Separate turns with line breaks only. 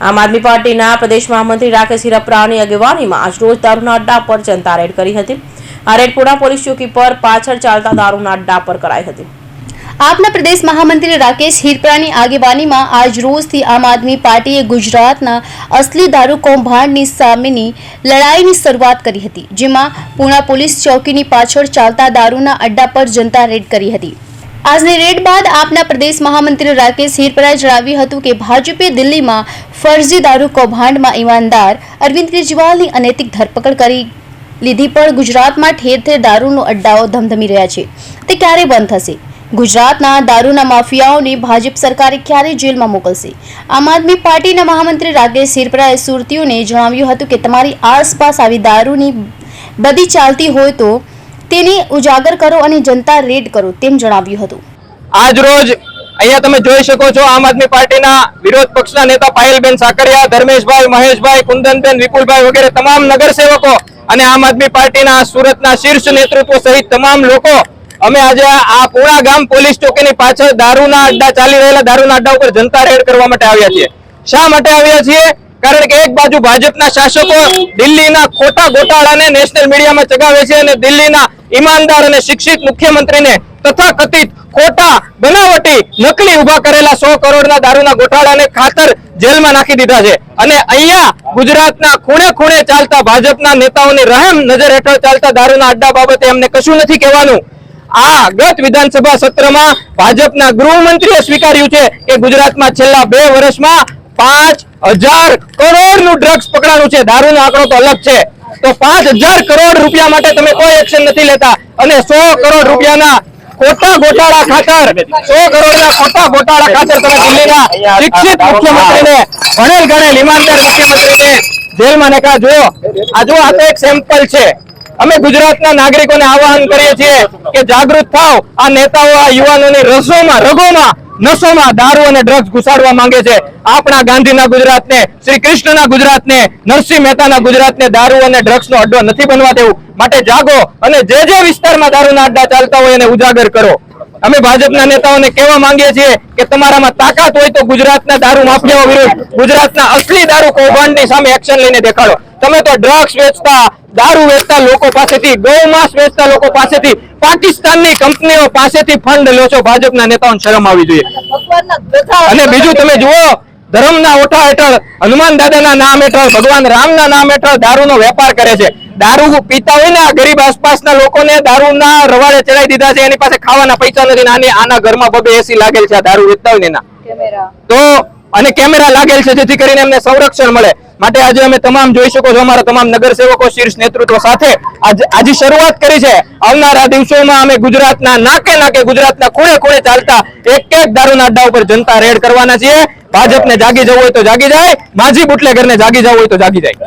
આમ આદમી પાર્ટીના પ્રદેશ મહામંત્રી રાકેશ હિરપરાની આગેવાનીમાં આજ રોજ દારૂના અડ્ડા પર જનતા રેડ કરી હતી. આ રેડ પુણા પોલીસ ચોકી પર પાછળ ચાલતા દારૂના અડ્ડા પર કરાઈ હતી.
આપના પ્રદેશ મહામંત્રી રાકેશ હિરપરાની આગેવાનીમાં આજ રોજથી આમ આદમી પાર્ટીએ ગુજરાતના અસલી દારૂ કૌભાંડની સામેની લડાઈની શરૂઆત કરી હતી, જેમાં પૂણા પોલીસ ચોકીની પાછળ ચાલતા દારૂના અડ્ડા પર જનતા રેડ કરી હતી. આજની રેડ બાદ આપના પ્રદેશ મહામંત્રી રાકેશ હિરપરાએ જણાવ્યું હતું કે ભાજપે દિલ્હીમાં ફરજી દારૂ કૌભાંડમાં ઈમાનદાર અરવિંદ કેજરીવાલની અનૈતિક ધરપકડ કરી લીધી, પણ ગુજરાતમાં ઠેર ઠેર દારૂનો અડ્ડાઓ ધમધમી રહ્યા છે. તે ક્યારે બંધ થશે? ગુજરાતના દારૂના માફિયાઓને ભાજપ સરકારે ક્યારે જેલમાં મોકલશે? આમ આદમી પાર્ટીના મહામંત્રી રાકેશ હિરપરાએ સુરતીઓને જણાવ્યું હતું કે તમારી આસપાસ આવી દારૂની બધી ચાલતી હોય તો તેને ઉજાગર કરો અને જનતા રેડ કરો તેમ જણાવ્યું હતું.
આજ રોજ અહીંયા તમે જોઈ શકો છો આમ આદમી પાર્ટીના વિરોધ પક્ષના નેતા પાયલબેન સાકરિયા, ધર્મેશભાઈ, મહેશભાઈ, કુંદનબેન, વિપુલભાઈ વગેરે તમામ નગરસેવકો અને આમ આદમી પાર્ટીના સુરતના શીર્ષ નેતૃત્વ સહિત તમામ લોકો અમે આજે આ પૂણા ગામ પોલીસ ચોકીની પાછળ દારૂના અડ્ડા ચાલી રહેલા, દારૂના અડ્ડા ઉપર જનતા રેડ કરવા માટે આવ્યા છીએ. શા માટે આવ્યા છીએ? કારણ કે એક બાજુ ભાજપના શાસકો દિલ્હીના ખોટા ગોટાળાને નેશનલ મીડિયામાં ચગાવે છે અને દિલ્હીના ઈમાનદાર અને શિક્ષિત મુખ્યમંત્રીને તથા કથિત ખોટા બનાવટી નકલી ઊભા કરેલા સો કરોડના દારૂના ગોટાળાને ખાતર જેલમાં નાખી દીધા છે. અને અહીંયા ગુજરાતના ખૂણે ખૂણે ચાલતા ભાજપના નેતાઓની રહેમ નજર હેઠળ ચાલતા દારૂના અડ્ડા બાબતે એમને કશું નથી કહેવાનું. આ ગત વિધાનસભા સત્રમાં ભાજપના ગૃહમંત્રીએ સ્વીકાર્યું છે કે ગુજરાતમાં છેલ્લા બે વર્ષમાં પાંચ હજાર કરોડનું ડ્રગ્સ પકડાનું છે. દારૂનો આંકડો તો અલગ છે. તો પાંચ કરોડ રૂપિયા માટે તમે કોઈ એક્શન નથી લેતા. અને સો કરોડ રૂપિયાના ખોટા ગોટાળા ખાતર, સો કરોડના ખોટા ગોટાળા ખાતર તમે દિલ્હીના શિક્ષિત મુખ્યમંત્રીને ભણેલ ગણેલ, ઈમાનદાર મુખ્યમંત્રીને જેલમાં નાખા જો આ જો આ તો એક સેમ્પલ છે. અમે ગુજરાતના નાગરિકોને આવાહન કરીએ છીએ કે જાગૃત થાવ આ નેતાઓ, આ યુવાનોની રસોમાં રગોમાં નશોમાં દારૂ અને ડ્રગ્સ ઘુસાડવા માંગે છે. આપણા ગાંધીના ગુજરાતને, શ્રી કૃષ્ણના ગુજરાતને, નરસિંહ મહેતાના ગુજરાતને દારૂ અને ડ્રગ્સનો અડ્ડો નથી બનવા દેવું. માટે જાગો અને જે જે વિસ્તારમાં દારૂના અડ્ડા ચાલતા હોય એને ઉજાગર કરો. અમે ભાજપના નેતાઓને કહેવા માંગીએ છીએ કે તમારામાં તાકાત હોય તો ગુજરાતના દારૂ માફિયાઓ વિરુદ્ધ ગુજરાતના અસલી દારૂ કૌભાંડની સામે એક્શન લઈને દેખાડો. તમે તો ડ્રગ્સ વેચતા દારૂ વેચતા લોકો પાસેથી ગૌમાંસ વેચતા લોકો પાસેથી પાકિસ્તાનની કંપનીઓ પાસેથી ફંડ લો છો. ભાજપના નેતાઓને શરમ આવી જોઈએ. અને બીજું તમે જુઓ ધર્મના ઓઠા હેઠળ હનુમાન દાદાના નામ હેઠળ ભગવાન રામના નામ હેઠળ દારૂનો વેપાર કરે છે. દારૂ પીતા હોય ને ગરીબ આસપાસના લોકોને દારૂના રવાડે ચડાવી દીધા છે એની પાસે ખાવાના પૈસા નથી ને આના ઘરમાં બબે એસી લાગેલ છે આ દારૂ વેચતા હોય ને એના. તો અને કેમેરા લાગેલ છે જેથી કરીને એમને સંરક્ષણ મળે. માટે આજે અમે તમામ જોઈ શકો છો અમારા તમામ નગરસેવકો શીર્ષ નેતૃત્વ સાથે આજે આજે શરૂઆત કરી છે. આવનારા દિવસોમાં અમે ગુજરાતના નાકે નાકે ગુજરાતના ખૂણે ખૂણે ચાલતા એક એક દારૂના અડ્ડા ઉપર જનતા રેડ કરવાના છીએ. ભાજપને જાગી જવું હોય તો જાગી જાય, માજી બુટલેગરને જાગી જવું હોય તો જાગી જાય.